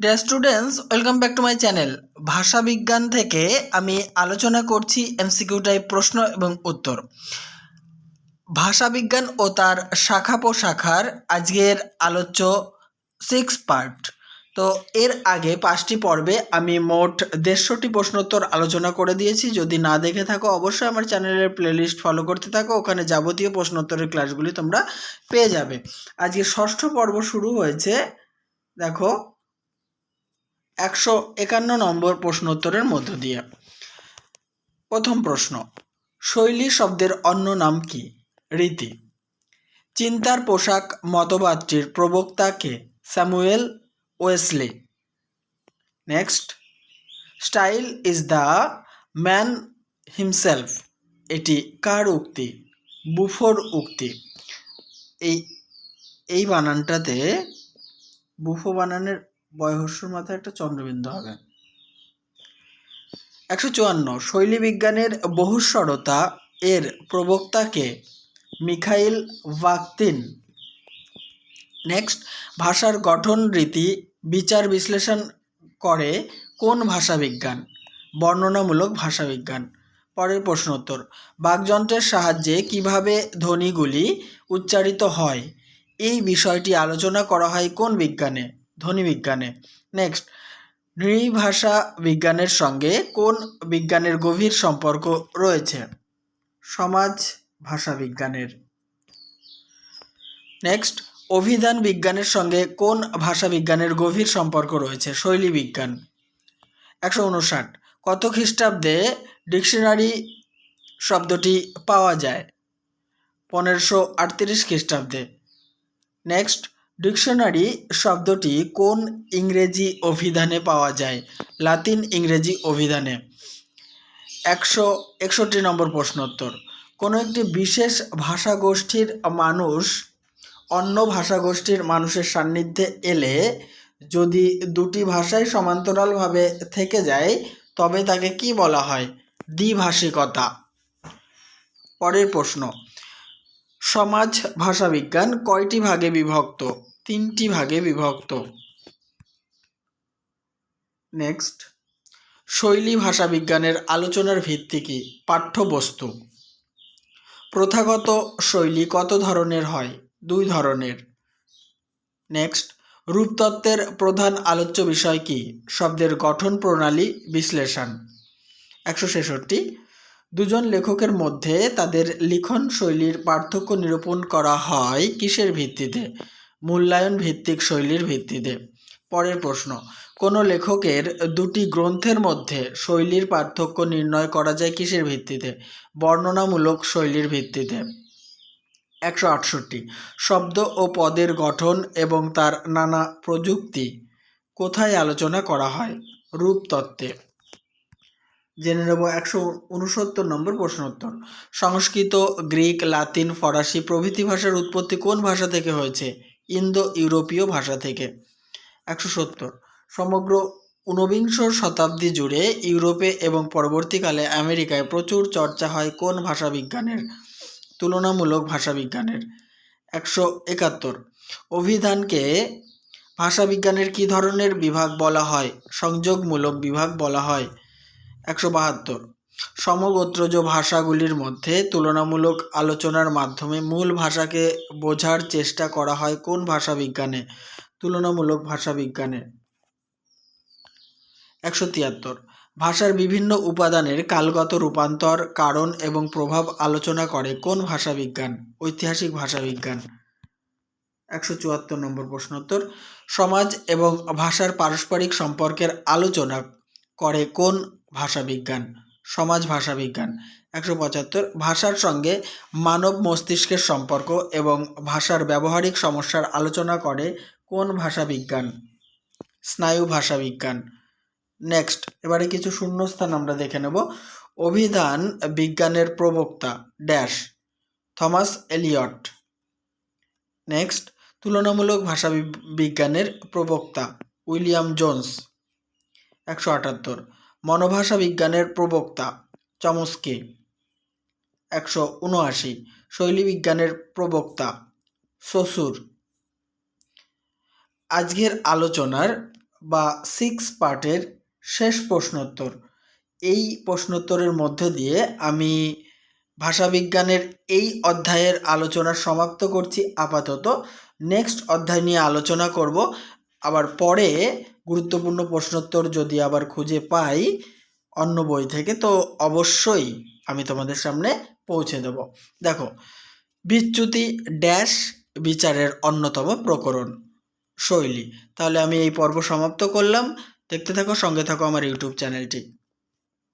Dear students welcome back to my channel ভাষা বিজ্ঞান থেকে আমি আলোচনা করছি এমসিকিউ টাইপ প্রশ্ন এবং উত্তর। ভাষা বিজ্ঞান ও তার শাখা প্রশাখার আজকের আলোচ্য সিক্স পার্ট তো এর আগে পাঁচটি পর্বে আমি মোট দেড়শোটি প্রশ্নোত্তর আলোচনা করে দিয়েছি। যদি না দেখে থাকো, অবশ্যই আমার চ্যানেলের প্লেলিস্ট ফলো করতে থাকো। ওখানে যাবতীয় প্রশ্নোত্তরের ক্লাসগুলি তোমরা পেয়ে যাবে। আজকে ষষ্ঠ পর্ব শুরু হয়েছে। দেখো একশো একান্ন নম্বর প্রশ্নোত্তরের মধ্য দিয়ে। প্রথম প্রশ্ন, শৈলী শব্দের অন্য নাম কি? রীতি। চিন্তার পোশাক মতবাদটির প্রবক্তাকে Samuel Wesley. Next, style is the man himself. এটি কার উক্তি? বুফোর উক্তি। এই এই বানানটাতে, বুফো বানানের বয়হস্যর মাথায় একটা চন্দ্রবিন্দু হবে। একশো চুয়ান্ন শৈলী বিজ্ঞানের বহুস্বরতা এর প্রবক্তাকে মিখাইল ভাকতিন নেক্সট, ভাষার গঠন রীতি, বিচার বিশ্লেষণ করে কোন ভাষাবিজ্ঞান বর্ণনামূলক ভাষাবিজ্ঞান পরের প্রশ্ন উত্তর বাকযন্ত্রের সাহায্যে কীভাবে ধ্বনিগুলি উচ্চারিত হয়? এই বিষয়টি আলোচনা করা হয় কোন বিজ্ঞানে? ধ্বনি বিজ্ঞানে। নেক্সট নৃভাষা বিজ্ঞানের সঙ্গে কোন বিজ্ঞানের গভীর সম্পর্ক রয়েছে? সমাজ, ভাষা বিজ্ঞানের। নেক্সট অভিধান বিজ্ঞানের সঙ্গে কোন ভাষা বিজ্ঞানের গভীর সম্পর্ক রয়েছে? শৈলী বিজ্ঞান। একশো উনষাট, কত খ্রিস্টাব্দে ডিকশনারি শব্দটি পাওয়া যায়? পনেরোশো আটত্রিশ খ্রিস্টাব্দে। নেক্সট ডিকশনারি শব্দটি কোন ইংরেজি অভিধানে পাওয়া যায়? লাতিন ইংরেজি অভিধানে। একশো একষট্টি নম্বর প্রশ্নোত্তর কোনো একটি বিশেষ ভাষাগোষ্ঠীর মানুষ অন্য ভাষাগোষ্ঠীর মানুষের সান্নিধ্যে এলে যদি দুটি ভাষাই সমান্তরালভাবে থেকে যায়, তবে তাকে কি বলা হয়? দ্বিভাষিকতা। পরের প্রশ্ন। সমাজ ভাষাবিজ্ঞান কয়টি ভাগে বিভক্ত? তিনটি ভাগে বিভক্ত। নেক্সট শৈলী ভাষাবিজ্ঞানের আলোচনার ভিত্তি কি? পাঠ্যবস্তু। প্রথাগত শৈলী কত ধরনের হয়? দুই ধরনের। নেক্সট রূপতত্ত্বের প্রধান আলোচ্য বিষয় কি? শব্দের গঠন প্রণালী বিশ্লেষণ। একশো ছেষট্টি, দুজন লেখকের মধ্যে তাদের লিখন শৈলীর পার্থক্য নিরূপণ করা হয় কিসের ভিত্তিতে? মূল্যায়ন ভিত্তিক শৈলীর ভিত্তিতে। পরের প্রশ্ন, কোনো লেখকের দুটি গ্রন্থের মধ্যে শৈলীর পার্থক্য নির্ণয় করা যায় কিসের ভিত্তিতে? বর্ণনামূলক শৈলীর ভিত্তিতে। একশো আটষট্টি, শব্দ ও পদের গঠন এবং তার নানা প্রযুক্তি কোথায় আলোচনা করা হয়? রূপতত্ত্বে। জেনে নেব একশো উনসত্তর নম্বর প্রশ্নোত্তর। সংস্কৃত, গ্রিক, লাতিন, ফরাসি প্রভৃতি ভাষার উৎপত্তি কোন ভাষা থেকে হয়েছে? ইন্দো ইউরোপীয় ভাষা থেকে। একশো সত্তর। সমগ্র ঊনবিংশ শতাব্দী জুড়ে ইউরোপে এবং পরবর্তীকালে আমেরিকায় প্রচুর চর্চা হয় কোন ভাষাবিজ্ঞানের তুলনামূলক ভাষাবিজ্ঞানের একশো একাত্তর। অভিধানকে ভাষাবিজ্ঞানের কী ধরনের বিভাগ বলা হয়? সংযোগমূলক বিভাগ বলা হয়। একশো বাহাত্তর। সমগোত্রজ ভাষাগুলির মধ্যে তুলনামূলক আলোচনার মাধ্যমে মূল ভাষাকে বোঝার চেষ্টা করা হয় কোন ভাষাবিজ্ঞানে? তুলনামূলক ভাষাবিজ্ঞানে। একশো তিয়াত্তর। ভাষার বিভিন্ন উপাদানের কালগত রূপান্তর, কারণ এবং প্রভাব আলোচনা করে কোন ভাষাবিজ্ঞান? ঐতিহাসিক ভাষাবিজ্ঞান। একশো চুয়াত্তর নম্বর প্রশ্নোত্তর। সমাজ এবং ভাষার পারস্পরিক সম্পর্কের আলোচনা করে কোন ভাষাবিজ্ঞান? সমাজ ভাষাবিজ্ঞান একশো পঁচাত্তর, ভাষার সঙ্গে মানব মস্তিষ্কের সম্পর্ক এবং ভাষার ব্যবহারিক সমস্যার আলোচনা করে কোন ভাষাবিজ্ঞান স্নায়ু ভাষাবিজ্ঞান নেক্সট, এবারে কিছু শূন্যস্থান আমরা দেখে নেব। অভিধান বিজ্ঞানের প্রবক্তা, ড্যাশ, থমাস এলিয়ট। নেক্সট, তুলনামূলক ভাষা বিজ্ঞানের প্রবক্তা, উইলিয়াম জোন্স। একশো আটাত্তর মনোভাষা বিজ্ঞানের প্রবক্তা, চমস্কি। একশো উনআশি শৈলী বিজ্ঞানের প্রবক্তা, শ্বশুর। আজকের আলোচনার বা সিক্স পার্টের শেষ প্রশ্নোত্তর। এই প্রশ্নোত্তরের মধ্য দিয়ে আমি ভাষাবিজ্ঞানের এই অধ্যায়ের আলোচনা সমাপ্ত করছি আপাতত। নেক্সট অধ্যায় নিয়ে আলোচনা করব আবার পরে গুরুত্বপূর্ণ প্রশ্নোত্তর যদি আবার খুঁজে পাই অন্য বই থেকে, তো অবশ্যই আমি তোমাদের সামনে পৌঁছে দেব। দেখো, বিচ্যুতি ড্যাশ বিচারের অন্যতম প্রকরণ শৈলী। তাহলে আমি এই পর্ব সমাপ্ত করলাম। দেখতে থাকো, সঙ্গে থাকো আমার ইউটিউব চ্যানেলটি।